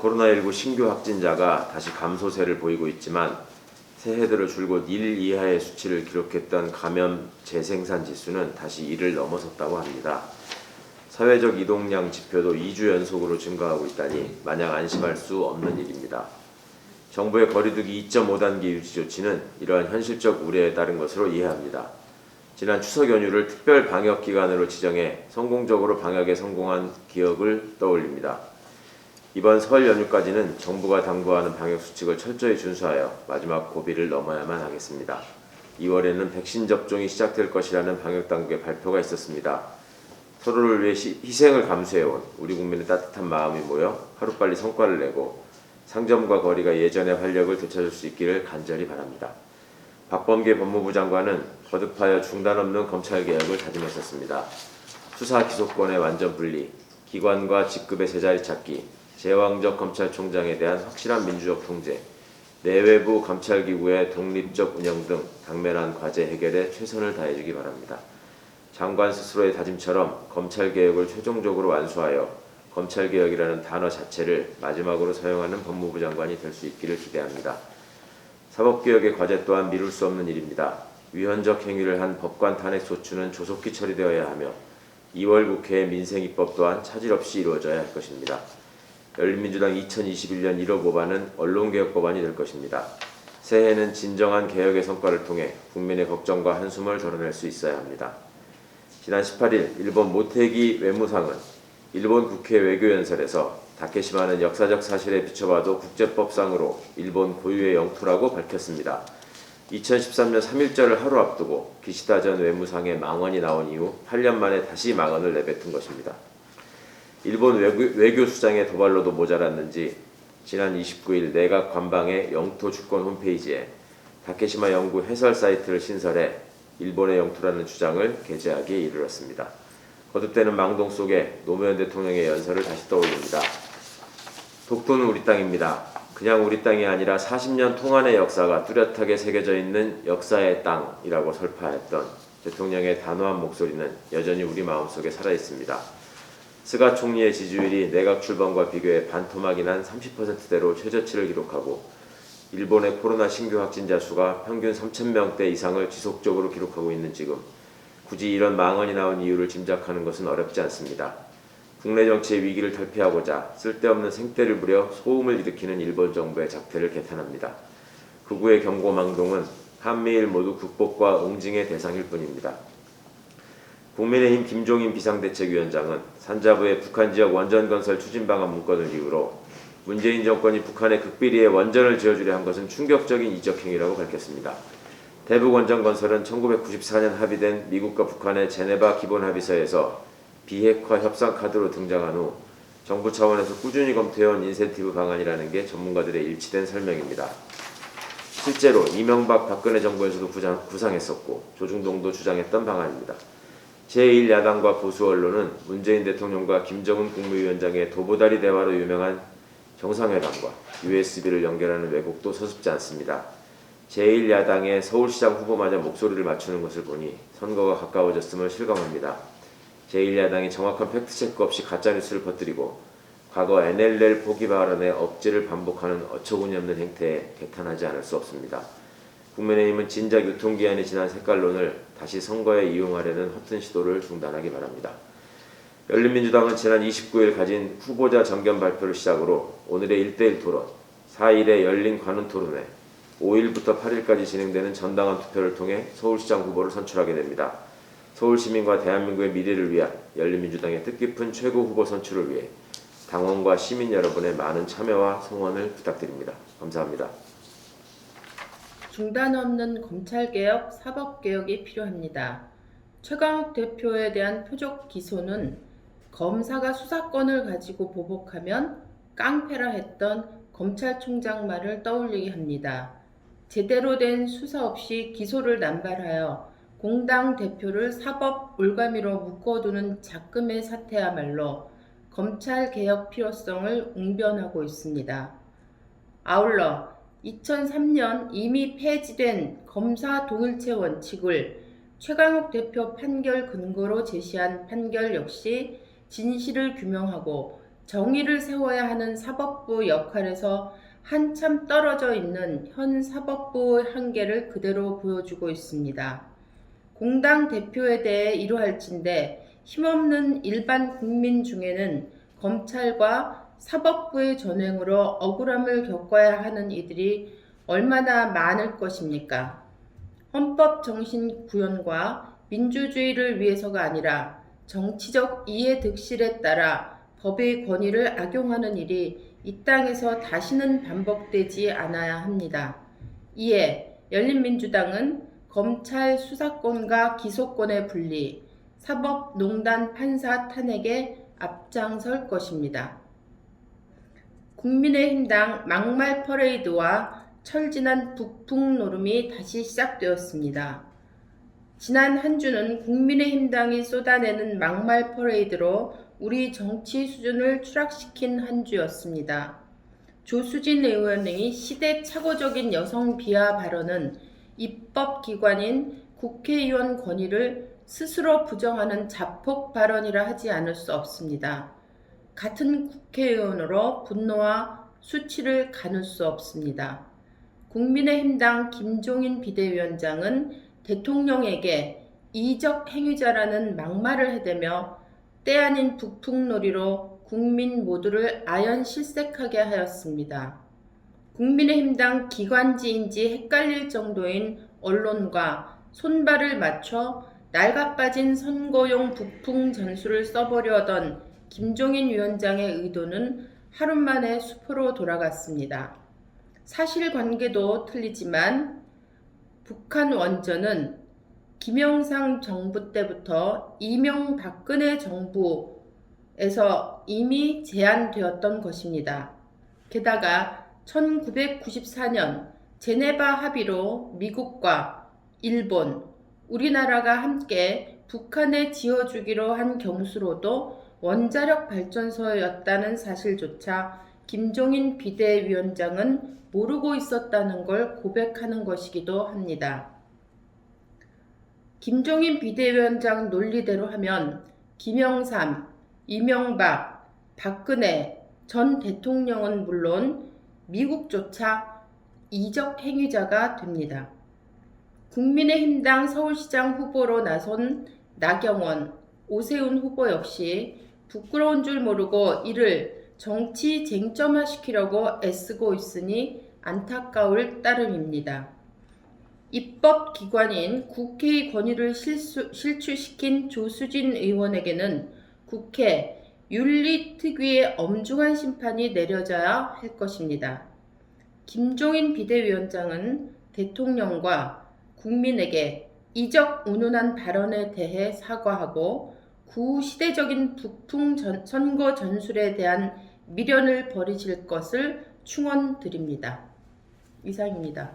코로나19 신규 확진자가 다시 감소세를 보이고 있지만 새해 들어 줄곧 1 이하의 수치를 기록했던 감염 재생산 지수는 다시 1을 넘어섰다고 합니다. 사회적 이동량 지표도 2주 연속으로 증가하고 있다니 마냥 안심할 수 없는 일입니다. 정부의 거리두기 2.5단계 유지 조치는 이러한 현실적 우려에 따른 것으로 이해합니다. 지난 추석 연휴를 특별 방역 기간으로 지정해 성공적으로 방역에 성공한 기억을 떠올립니다. 이번 설 연휴까지는 정부가 당부하는 방역 수칙을 철저히 준수하여 마지막 고비를 넘어야만 하겠습니다. 2월에는 백신 접종이 시작될 것이라는 방역 당국의 발표가 있었습니다. 서로를 위해 시- 희생을 감수해온 우리 국민의 따뜻한 마음이 모여 하루빨리 성과를 내고 상점과 거리가 예전의 활력을 되찾을 수 있기를 간절히 바랍니다. 박범계 법무부 장관은 거듭하여 중단 없는 검찰 개혁을 다짐했었습니다. 수사 기소권의 완전 분리, 기관과 직급의 제자리 찾기, 제왕적 검찰총장에 대한 확실한 민주적 통제, 내외부 감찰기구의 독립적 운영 등 당면한 과제 해결에 최선을 다해주기 바랍니다. 장관 스스로의 다짐처럼 검찰 개혁을 최종적으로 완수하여 검찰 개혁이라는 단어 자체를 마지막으로 사용하는 법무부 장관이 될 수 있기를 기대합니다. 사법개혁의 과제 또한 미룰 수 없는 일입니다. 위헌적 행위를 한 법관 탄핵 소추는 조속히 처리되어야 하며 2월 국회의 민생 입법 또한 차질 없이 이루어져야 할 것입니다. 열린민주당 2021년 1호 법안은 언론개혁 법안이 될 것입니다. 새해에는 진정한 개혁의 성과를 통해 국민의 걱정과 한숨을 덜어낼 수 있어야 합니다. 지난 18일 일본 모테기 외무상은 일본 국회 외교연설에서 다케시마는 역사적 사실에 비춰봐도 국제법상으로 일본 고유의 영토라고 밝혔습니다. 2013년 3.1절을 하루 앞두고 기시다 전 외무상의 망언이 나온 이후 8년 만에 다시 망언을 내뱉은 것입니다. 일본 외교, 외교 수장의 도발로도 모자랐는지 지난 29일 내각 관방의 영토 주권 홈페이지에 다케시마 연구 해설 사이트를 신설해 일본의 영토라는 주장을 게재하기에 이르렀습니다. 거듭되는 망동 속에 노무현 대통령의 연설을 다시 떠올립니다. 독도는 우리 땅입니다. 그냥 우리 땅이 아니라 40년 통한의 역사가 뚜렷하게 새겨져 있는 역사의 땅이라고 설파했던 대통령의 단호한 목소리는 여전히 우리 마음속에 살아 있습니다. 스가 총리의 지지율이 내각 출범과 비교해 반토막이 난 30%대로 최저치를 기록하고 일본의 코로나 신규 확진자 수가 평균 3,000명대 이상을 지속적으로 기록하고 있는 지금 굳이 이런 망언이 나온 이유를 짐작하는 것은 어렵지 않습니다. 국내 정치의 위기를 탈피하고자 쓸데없는 생떼를 부려 소음을 일으키는 일본 정부의 작태를 개탄합니다. 극우의 경고망동은 한미일 모두 극복과 응징의 대상일 뿐입니다. 국민의힘 김종인 비상대책위원장은 산자부의 북한 지역 원전 건설 추진 방안 문건을 이유로 문재인 정권이 북한의 극비리에 원전을 지어주려 한 것은 충격적인 이적 행위라고 밝혔습니다. 대북 원전 건설은 1994년 합의된 미국과 북한의 제네바 기본 합의서에서 비핵화 협상 카드로 등장한 후 정부 차원에서 꾸준히 검토해온 인센티브 방안이라는 게 전문가들의 일치된 설명입니다. 실제로 이명박 박근혜 정부에서도 구상, 구상했었고 조중동도 주장했던 방안입니다. 제1야당과 보수 언론은 문재인 대통령과 김정은 국무위원장의 도보다리 대화로 유명한 정상회담과 USB를 연결하는 왜곡도 서슴지 않습니다. 제1야당의 서울시장 후보마저 목소리를 맞추는 것을 보니 선거가 가까워졌음을 실감합니다. 제1야당이 정확한 팩트체크 없이 가짜뉴스를 퍼뜨리고 과거 NLL 포기 발언의 억지를 반복하는 어처구니 없는 행태에 개탄하지 않을 수 없습니다. 국민의힘은 진작 유통기한이 지난 색깔론을 다시 선거에 이용하려는 허튼 시도를 중단하기 바랍니다. 열린민주당은 지난 29일 가진 후보자 점검 발표를 시작으로 오늘의 1대1 토론, 4일의 열린 관훈 토론회, 5일부터 8일까지 진행되는 전당원 투표를 통해 서울시장 후보를 선출하게 됩니다. 서울 시민과 대한민국의 미래를 위한 열린민주당의 뜻깊은 최고 후보 선출을 위해 당원과 시민 여러분의 많은 참여와 성원을 부탁드립니다. 감사합니다. 중단 없는 검찰개혁, 사법개혁이 필요합니다. 최강욱 대표에 대한 표적 기소는 검사가 수사권을 가지고 보복하면 깡패라 했던 검찰총장 말을 떠올리게 합니다. 제대로 된 수사 없이 기소를 남발하여 공당 대표를 사법 올가미로 묶어두는 작금의 사태야말로 검찰 개혁 필요성을 웅변하고 있습니다. 아울러 2003년 이미 폐지된 검사 동일체 원칙을 최강욱 대표 판결 근거로 제시한 판결 역시 진실을 규명하고 정의를 세워야 하는 사법부 역할에서 한참 떨어져 있는 현 사법부의 한계를 그대로 보여주고 있습니다. 공당 대표에 대해 이루할진데 힘없는 일반 국민 중에는 검찰과 사법부의 전횡으로 억울함을 겪어야 하는 이들이 얼마나 많을 것입니까? 헌법 정신 구현과 민주주의를 위해서가 아니라 정치적 이해 득실에 따라 법의 권위를 악용하는 일이 이 땅에서 다시는 반복되지 않아야 합니다. 이에 열린민주당은 검찰 수사권과 기소권의 분리, 사법농단 판사 탄핵에 앞장설 것입니다. 국민의힘당 막말 퍼레이드와 철진한 북풍 노름이 다시 시작되었습니다. 지난 한 주는 국민의힘당이 쏟아내는 막말 퍼레이드로 우리 정치 수준을 추락시킨 한 주였습니다. 조수진 의원의 시대착오적인 여성 비하 발언은 입법기관인 국회의원 권위를 스스로 부정하는 자폭 발언이라 하지 않을 수 없습니다. 같은 국회의원으로 분노와 수치를 가눌 수 없습니다. 국민의힘당 김종인 비대위원장은 대통령에게 이적 행위자라는 막말을 해대며 때 아닌 북풍놀이로 국민 모두를 아연 실색하게 하였습니다. 국민의힘당 기관지인지 헷갈릴 정도인 언론과 손발을 맞춰 낡아빠진 선거용 북풍 전술을 써보려던 김종인 위원장의 의도는 하루 만에 수포로 돌아갔습니다. 사실관계도 틀리지만 북한 원전은 김영삼 정부 때부터 이명박근혜 정부에서 이미 제안되었던 것입니다. 게다가 1994년 제네바 합의로 미국과 일본, 우리나라가 함께 북한에 지어주기로 한 경수로도 원자력 발전소였다는 사실조차 김종인 비대위원장은 모르고 있었다는 걸 고백하는 것이기도 합니다. 김종인 비대위원장 논리대로 하면 김영삼, 이명박, 박근혜 전 대통령은 물론 미국조차 이적 행위자가 됩니다. 국민의힘당 서울시장 후보로 나선 나경원, 오세훈 후보 역시 부끄러운 줄 모르고 이를 정치 쟁점화시키려고 애쓰고 있으니 안타까울 따름입니다. 입법기관인 국회의 권위를 실수, 실추시킨 조수진 의원에게는 국회 윤리특위의 엄중한 심판이 내려져야 할 것입니다. 김종인 비대위원장은 대통령과 국민에게 이적 운운한 발언에 대해 사과하고 구시대적인 북풍 전, 선거 전술에 대한 미련을 버리실 것을 충원드립니다. 이상입니다.